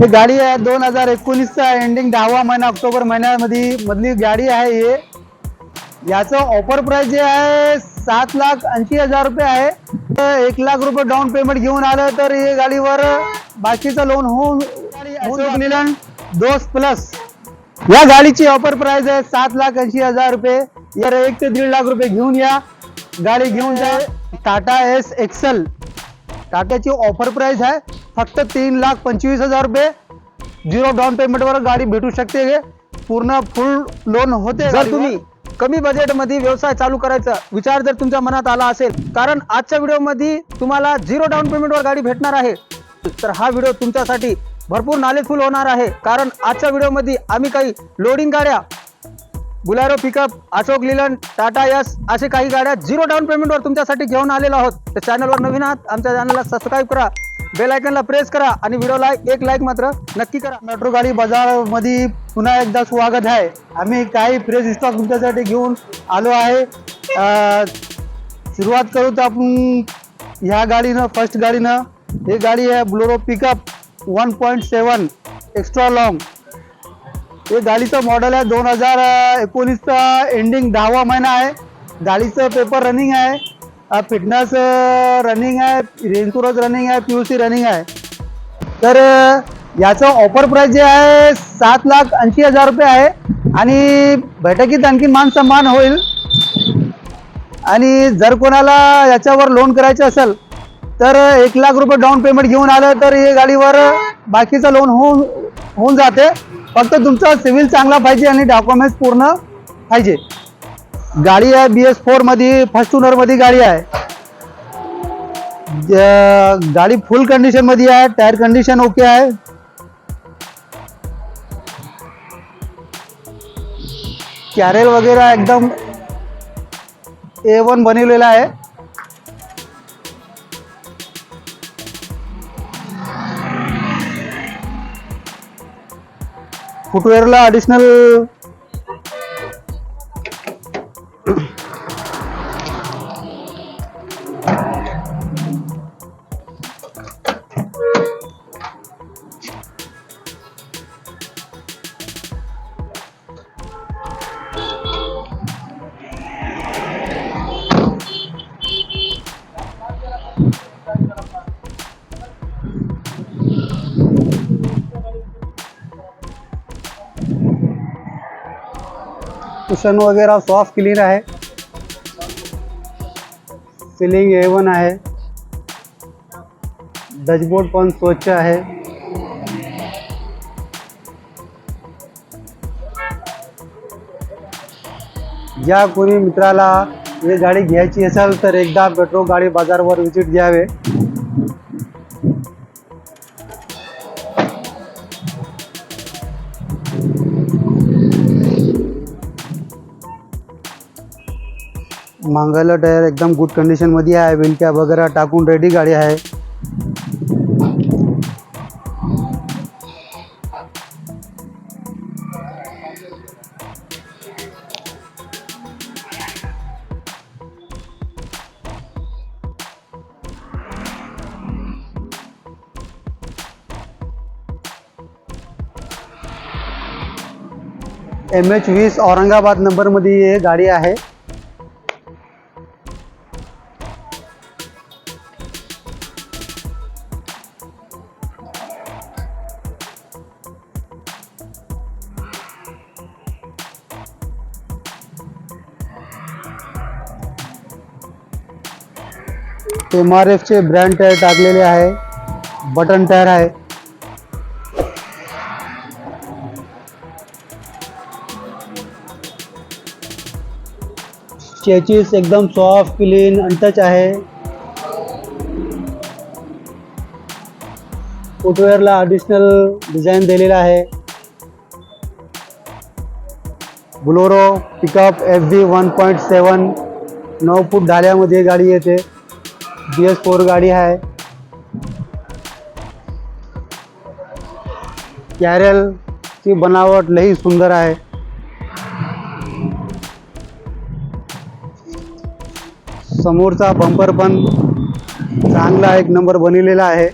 ही गाडी आहे दोन हजार एकोणीसचा एंडिंग दहावा महिना ऑक्टोबर महिन्यामध्ये मधली गाडी आहे हे. याचं ऑफर प्राइस जे आहे सात लाख ऐंशी हजार रुपये आहे. तर एक लाख रुपये डाऊन पेमेंट घेऊन आलं तर हे गाडीवर बाकीचं लोन होऊन लीलंड दोस प्लस या गाडीची ऑफर प्राइस आहे सात लाख ऐंशी हजार रुपये. यार एक ते दीड लाख रुपये घेऊन या. गाडी घेऊन जा. Tata Ace XL. टाटाची ऑफर प्राइस आहे. फक्त तीन लाख पंचवीस हजार रुपये. झिरो डाऊन पेमेंटवर गाडी भेटू शकते हे. पूर्ण फुल लोन होते जर तुम्ही? कमी बजेटमध्ये व्यवसाय चालू करायचा विचार जर तुमच्या मनात आला असेल. कारण आजच्या व्हिडिओमध्ये तुम्हाला झिरो डाऊन पेमेंटवर गाडी भेटणार आहे. तर हा व्हिडिओ तुमच्यासाठी भरपूर नॉलेजफुल होणार आहे. कारण आजच्या व्हिडिओमध्ये आम्ही काही लोडिंग गाड्या बुलेरो पिकअप अशोक लिलन टाटा यस असे काही गाड्या झिरो डाऊन पेमेंटवर तुमच्यासाठी घेऊन आलेलो आहोत. तर चॅनलवर नवीन आहात आमच्या चॅनलला सबस्क्राईब करा. बेल आयकनला प्रेस करा आणि व्हिडिओला एक लाईक मात्र नक्की करा. मेट्रो गाडी बाजारमध्ये पुन्हा एकदा स्वागत आहे. आम्ही काही फ्रेश स्टॉक तुमच्यासाठी घेऊन आलो आहे. सुरुवात करू तर आपण ह्या गाडीनं फर्स्ट गाडीनं. ही गाडी आहे Bolero pickup one point seven extra long हे गाडीचं मॉडेल आहे दोन हजार एकोणीसचा एंडिंग दहावा महिना आहे. गाडीचं पेपर रनिंग आहे. फिटनेस रनिंग आहे इन्शुरन्स रनिंग आहे पी यू सी रनिंग आहे. तर याचं ऑफर प्राईस जे आहे सात लाख ऐंशी हजार रुपये आहे. आणि बैठकीत आणखी मान सन्मान होईल. आणि जर कोणाला याच्यावर लोन करायचं असेल तर एक लाख रुपये डाऊन पेमेंट घेऊन आलं तर हे गाडीवर बाकीचं लोन होऊन होऊन जाते. फक्त तुमचा सिव्हिल चांगला पाहिजे आणि डॉक्युमेंट्स पूर्ण पाहिजे. गाडी आहे बी एस फोरमध्ये फर्स्टमध्ये गाडी आहे. गाडी फुल कंडिशनमध्ये आहे टायर कंडिशन ओके आहे. कॅरेल वगैरे एकदम ए वन बनवलेला आहे. फुटवेअरला अडिशनल कुशन वगैरे सॉफ्ट क्लीन आहे सिलिंग ए वन आहे डॅशबोर्ड पण स्वच्छ आहे ज्या कोणी मित्राला ही गाडी घ्यायची असेल तर एकदा पेट्रोल गाडी बाजारवर व्हिजिट द्यावे मांगायला टायर एकदम गुड कंडिशन मध्ये आहे विलक्या वगैरे टाकून रेडी गाडी आहे एम एच वीस औरंगाबाद ही गाडी आहे एफचे ब्रँड टायर टाकलेले आहे. बटन टायर आहे. स्टेचीस एकदम सॉफ्ट क्लीन अनटच आहे. फुटवेअरला अडिशनल डिझाईन दिलेला आहे. Bolero pickup F B one point seven नऊ फूट ढाल्यामध्ये गाडी येते. बी एस फोर गाडी आहे. कॅरेलची बनावट लई सुंदर आहे. समोरचा बंपर पण चांगला एक नंबर बनवलेला आहे.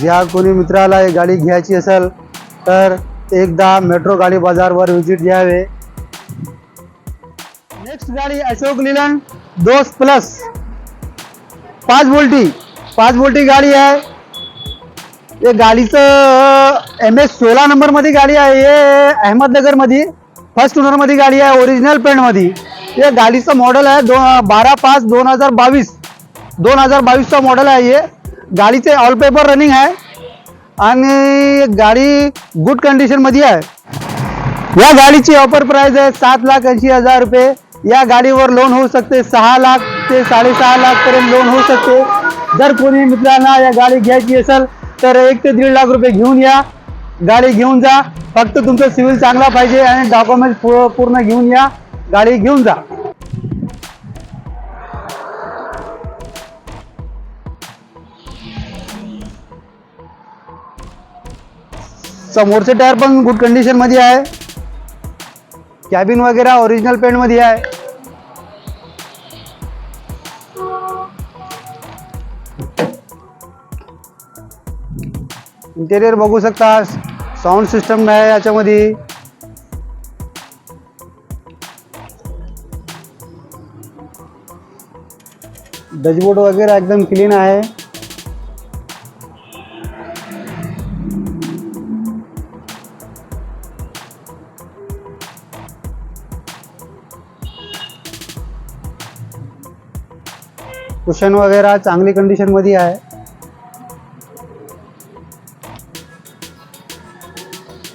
ज्या कोणी मित्राला एक गाडी घ्यायची असेल तर एकदा मेट्रो गाडी बाजारवर व्हिजिट द्यावे नेक्स्ट गाडी अशोक लिलांड. दोस्त प्लस पाच बोल्टी पाच बोल्टी गाडी आहे. हे गाडीचं एम एस सोळा नंबरमध्ये गाडी आहे. हे अहमदनगरमध्ये फर्स्ट ओनरमध्ये गाडी आहे ओरिजिनल पेंटमध्ये हे गाडीचं मॉडेल आहे दो बारा पाच दोन हजार बावीस. दोन हजार बावीसचा मॉडेल आहे हे. गाडीचे ऑल पेपर रनिंग आहे. आणि गाडी गुड कंडिशनमध्ये आहे. या गाडीची ऑफर प्राईज आहे सात लाख ऐंशी हजार रुपये. या गाडीवर लोन होऊ शकते सहा लाख ते साडेसहा लाख पर्यंत लोन होऊ शकते. जर कोणी मित्रांना या गाडी घ्यायची असेल तर एक ते दीड लाख रुपये घेऊन या. गाडी घेऊन जा. फक्त तुमचं सिव्हिल चांगला पाहिजे आणि डॉक्युमेंट पूर्ण घेऊन या. गाडी घेऊन जा. समोरचे टायर पण गुड कंडिशनमध्ये आहे. कॅबिन वगैरे ओरिजिनल पेंट मध्ये आहे. इंटेरियर बघू शकता साऊंड सिस्टम आहे याच्यामध्ये. डॅशबोर्ड वगैरे एकदम क्लीन आहे. कुशन वगैरे चांगली कंडिशनमध्ये आहे.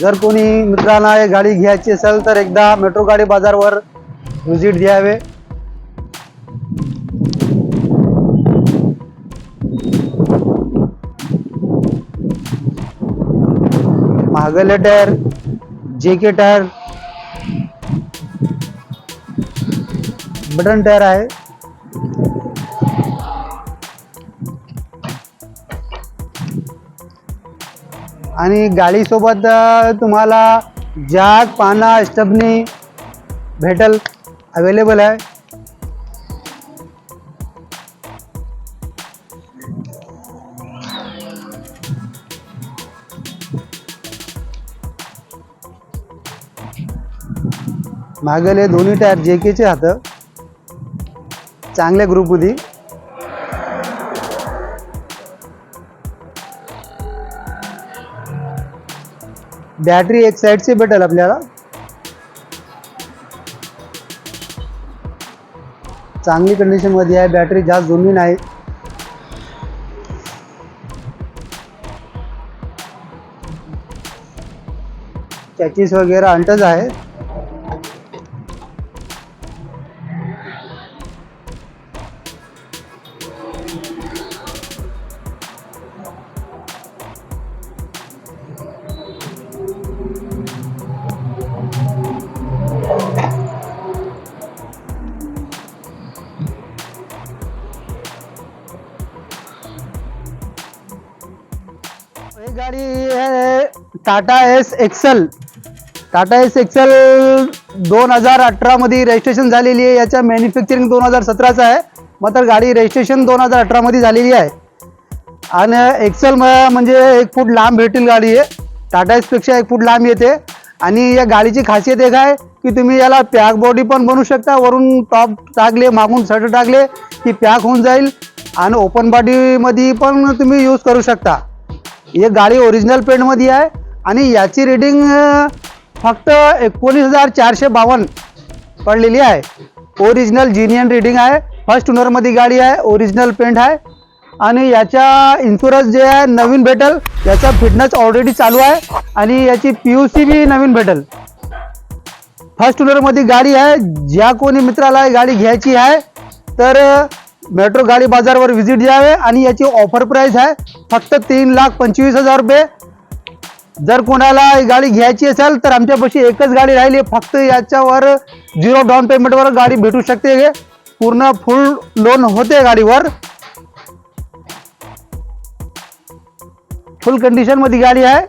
जर कोणी मित्रांना एक गाडी घ्यायची असेल तर एकदा मेट्रो गाडी बाजारवर व्हिजिट द्यावे महागले टायर जे के टायर बटन टायर आहे. आणि गाडीसोबत तुम्हाला जॅक पाना स्टबनी भेटल अवेलेबल आहे. मागले दोन्ही टायर जे केचे हात. चांगल्या ग्रुपमध्ये बॅटरी एक साईडची भेटेल आपल्याला. चांगली कंडिशनमध्ये आहे बॅटरी जास्त जुनी नाही. चॅचीस वगैरे अंटच आहे. गाडी आहे Tata Ace XL. Tata Ace XL दोन हजार अठरामध्ये रजिस्ट्रेशन झालेली आहे. याच्या मॅन्युफॅक्चरिंग दोन हजार सतराचं आहे. मात्र गाडी रजिस्ट्रेशन दोन हजार अठरामध्ये झालेली आहे. आणि एक्सेल म्हणजे एक फूट लांब भेटेल गाडी आहे टाटा एसपेक्षा एक फूट लांब येते. आणि या गाडीची खासियत एक आहे की तुम्ही याला पॅक बॉडी पण बनवू शकता. वरून टॉप टाकले मागून शर्ट टाकले की पॅक होऊन जाईल. आणि ओपन बॉडीमध्ये पण तुम्ही यूज करू शकता. ही गाडी ओरिजिनल पेंटमध्ये आहे आणि याची रेटिंग फक्त एकोणीस हजार चारशे बावन्न पडलेली आहे. ओरिजिनल जिनियन रिडिंग आहे. फर्स्ट ओनरमध्ये गाडी आहे ओरिजिनल पेंट आहे. आणि याच्या इन्शुरन्स जे आहे नवीन भेटल. याचा फिटनेस ऑलरेडी चालू आहे. आणि याची पी यू सी बी नवीन भेटल. फर्स्ट ओनरमध्ये गाडी आहे. ज्या कोणी मित्राला गाडी घ्यायची आहे तर मेट्रो गाडी बाजारवर व्हिजिट द्यावे आणि याची ऑफर प्राईस आहे फक्त तीन लाख पंचवीस हजार रुपये. जर कोणाला गाडी घ्यायची असेल तर आमच्यापाशी एकच गाडी राहिली फक्त याच्यावर झिरो डाऊन पेमेंटवर गाडी भेटू शकते पूर्ण फुल लोन होते गाडीवर. फुल कंडिशनमध्ये गाडी आहे.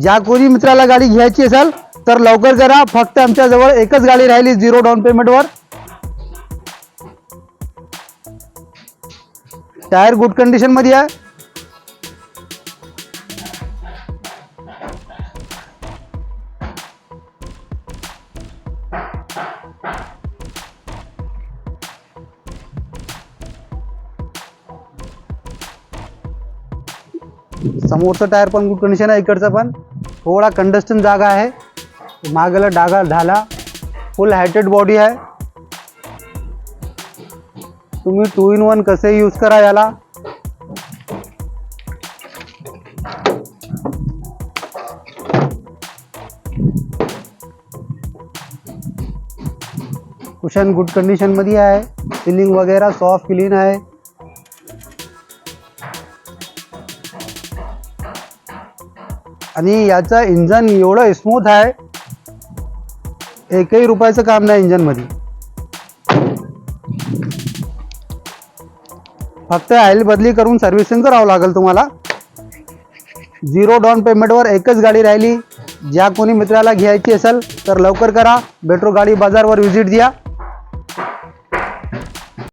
ज्या कोणी मित्राला गाडी घ्यायची असेल तर लवकर करा. फक्त आमच्याजवळ एकच गाडी राहिली झिरो डाऊन पेमेंटवर टायर गुड कंडिशनमध्ये आहे समोरचा टायर पण गुड कंडिशन आहे इकडचा पण. थोडा कंडस्टन जागा आहे. मागेला डागा ढाला फुल हायटेड बॉडी आहे. तुम्ही टू इन वन कसे यूज करा याला? कुशन गुड कंडिशनमध्ये आहे. सिलिंग वगैरे सॉफ्ट क्लीन आहे. आणि याचं इंजन एवढं स्मूथ आहे. एकही रुपयाचं काम नाही इंजनमध्ये फक्त ऑइल बदली करून सर्व्हिसिंग करावं लागेल तुम्हाला. झिरो डाऊन पेमेंटवर एकच गाडी राहिली. ज्या कोणी मित्राला घ्यायची असेल तर लवकर करा. मेट्रो गाडी बाजारवर व्हिजिट द्या.